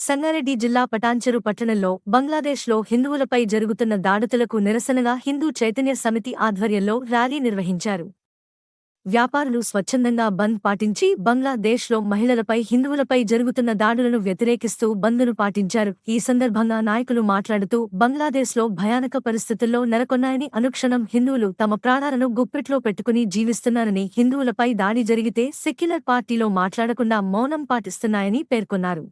సంగారెడ్డి జిల్లా పటాన్చెరు పట్టణంలో బంగ్లాదేశ్లో హిందువులపై జరుగుతున్న దాడుతులకు నిరసనగా హిందూ చైతన్య సమితి ఆధ్వర్యంలో ర్యాలీ నిర్వహించారు. వ్యాపారులు స్వచ్ఛందంగా బంద్ పాటించి బంగ్లాదేశ్లో మహిళలపై హిందువులపై జరుగుతున్న దాడులను వ్యతిరేకిస్తూ బంద్ను పాటించారు. ఈ సందర్భంగా నాయకులు మాట్లాడుతూ బంగ్లాదేశ్లో భయానక పరిస్థితుల్లో నెలకొన్నాయని అనుక్షణం హిందువులు తమ ప్రాణాలను గుప్పెట్లో పెట్టుకుని జీవిస్తున్నారని హిందువులపై దాడి జరిగితే సెక్యులర్ పార్టీలో మాట్లాడకుండా మౌనం పాటిస్తున్నాయని పేర్కొన్నారు.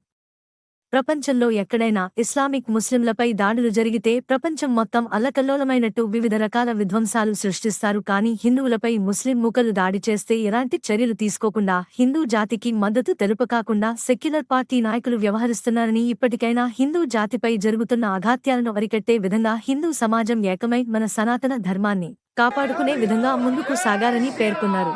ప్రపంచంలో ఎక్కడైనా ఇస్లామిక్ ముస్లింలపై దాడులు జరిగితే ప్రపంచం మొత్తం అల్లకల్లోలమైనట్టు వివిధ రకాల విధ్వంసాలు సృష్టిస్తారు. కానీ హిందువులపై ముస్లిం ముఖలు దాడి చేస్తే ఎలాంటి చర్యలు తీసుకోకుండా హిందూ జాతికి మద్దతు తెలుపకాకుండా సెక్యులర్ పార్టీ నాయకులు వ్యవహరిస్తున్నారని ఇప్పటికైనా హిందూ జాతిపై జరుగుతున్న అఘాత్యాలను అరికట్టే విధంగా హిందూ సమాజం ఏకమై మన సనాతన ధర్మాన్ని కాపాడుకునే విధంగా ముందుకు సాగాలని పేర్కొన్నారు.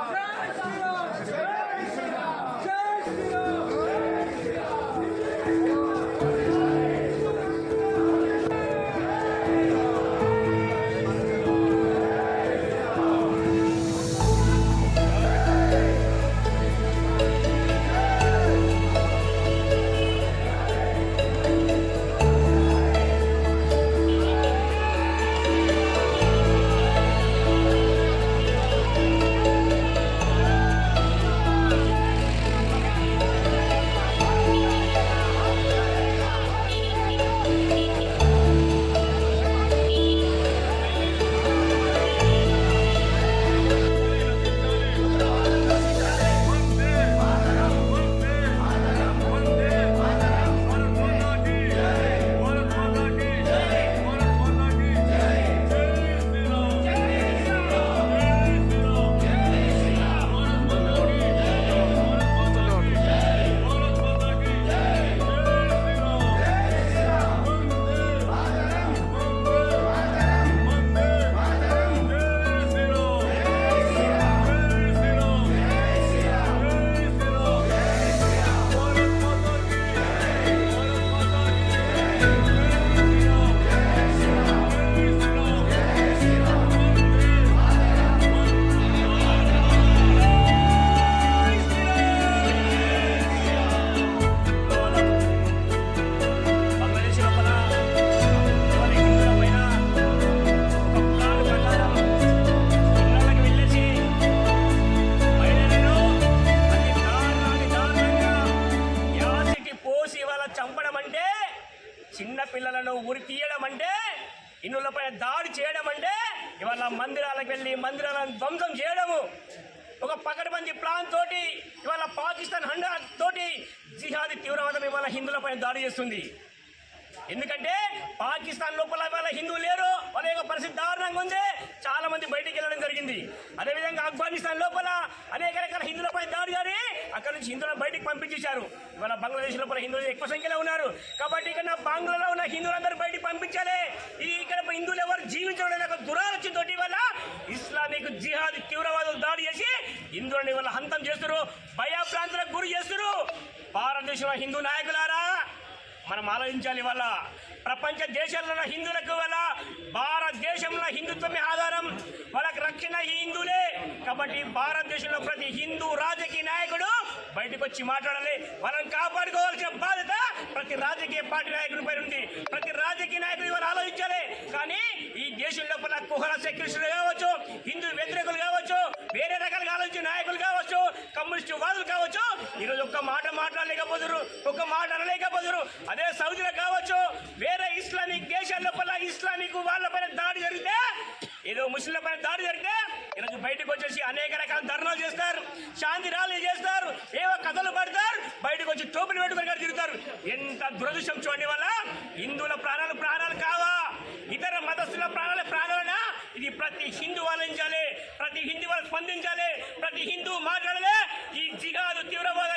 చిన్న పిల్లలను ఉరి తీయడం అంటే ఇన్నులపైన దాడి చేయడం అంటే ఇవాళ మందిరాలకు వెళ్ళి మందిరాలను ధ్వంసం చేయడము. ఒక పకడ్బందీ ప్లాన్ తోటి ఇవాళ పాకిస్తాన్ హండా తోటి జిహాది తీవ్రవాదం ఇవాళ హిందువులపైన దాడి చేస్తుంది. ఎందుకంటే పాకిస్తాన్ లోపల వాళ్ళ హిందువులు లేరు వాళ్ళ యొక్క పరిస్థితి దారుణంగా ఉంది. చాలా మంది బయటికి వెళ్ళడం జరిగింది. అదేవిధంగా ఆఫ్ఘనిస్తాన్ లోపల అనేక రకాల హిందువులపై దాడి జరిగి అక్కడ నుంచి హిందువులను బయటికి పంపించేశారు. ఇవాళ బంగ్లాదేశ్ లోపల హిందువులు ఎక్కువ సంఖ్యలో ఉన్నారు. కాబట్టి ఇక్కడ బంగ్లాలో ఉన్న హిందువులందరూ బయటికి పంపించాలి. ఈ ఇక్కడ హిందువులు ఎవరు జీవించడం అనే ఒక దురాలోచనతో వల్ల ఇస్లామిక్ జిహాద్ తీవ్రవాదులు దాడి చేసి హిందువులని వాళ్ళ హంతం చేస్తున్నారు. భయభ్రాంతులకు గురి చేస్తారు భారతదేశంలో హిందూ నాయకులారా మనం ఆలోచించాలి వల్ల ప్రపంచ దేశాల్లో ఉన్న హిందువులకు వల్ల భారతదేశంలో హిందుత్వమే ఆధారం. వాళ్ళకి రక్షణ ఈ హిందువులే. కాబట్టి భారతదేశంలో ప్రతి హిందూ రాజకీయ నాయకుడు బయటకు వచ్చి మాట్లాడాలి. వాళ్ళని కాపాడుకోవాల్సిన బాధ్యత ప్రతి రాజకీయ పార్టీ నాయకుడి పైన ఉంది. ప్రతి రాజకీయ నాయకుడు ఇవాళ ఆలోచించాలి. కానీ ఈ దేశం లోపల కుహర సెక్యులరిస్టులు కావచ్చు హిందూ వ్యతిరేకులు కావచ్చు వేరే రకాలుగా ఆలోచించే నాయకులు కావచ్చు కమ్యూనిస్టు వాదులు కావచ్చు ఈరోజు ఒక్క మాట మాట్లాడలేకపోతున్నారు ఒక్క మాట అనలేకపోతున్నారు. అదే సౌదీలో కావచ్చు వేరే ఇస్లామిక్ దేశాల లోపల ఇస్లామిక్ వాళ్ళపైన దాడి జరిగితే ఏదో ముస్లింల పైన దాడి జరిగితే ఈరోజు బయటకు వచ్చేసి అనేక రకాల ధర్నాలు చేస్తారు శాంతి ర్యాలీలు చేస్తారు ఇది ప్రతి హిందూ ఆలోచించాలి ప్రతి హిందూ వాళ్ళు స్పందించాలి ప్రతి హిందూ మాట్లాడాలి. ఈ జిహాదు తీవ్రవాద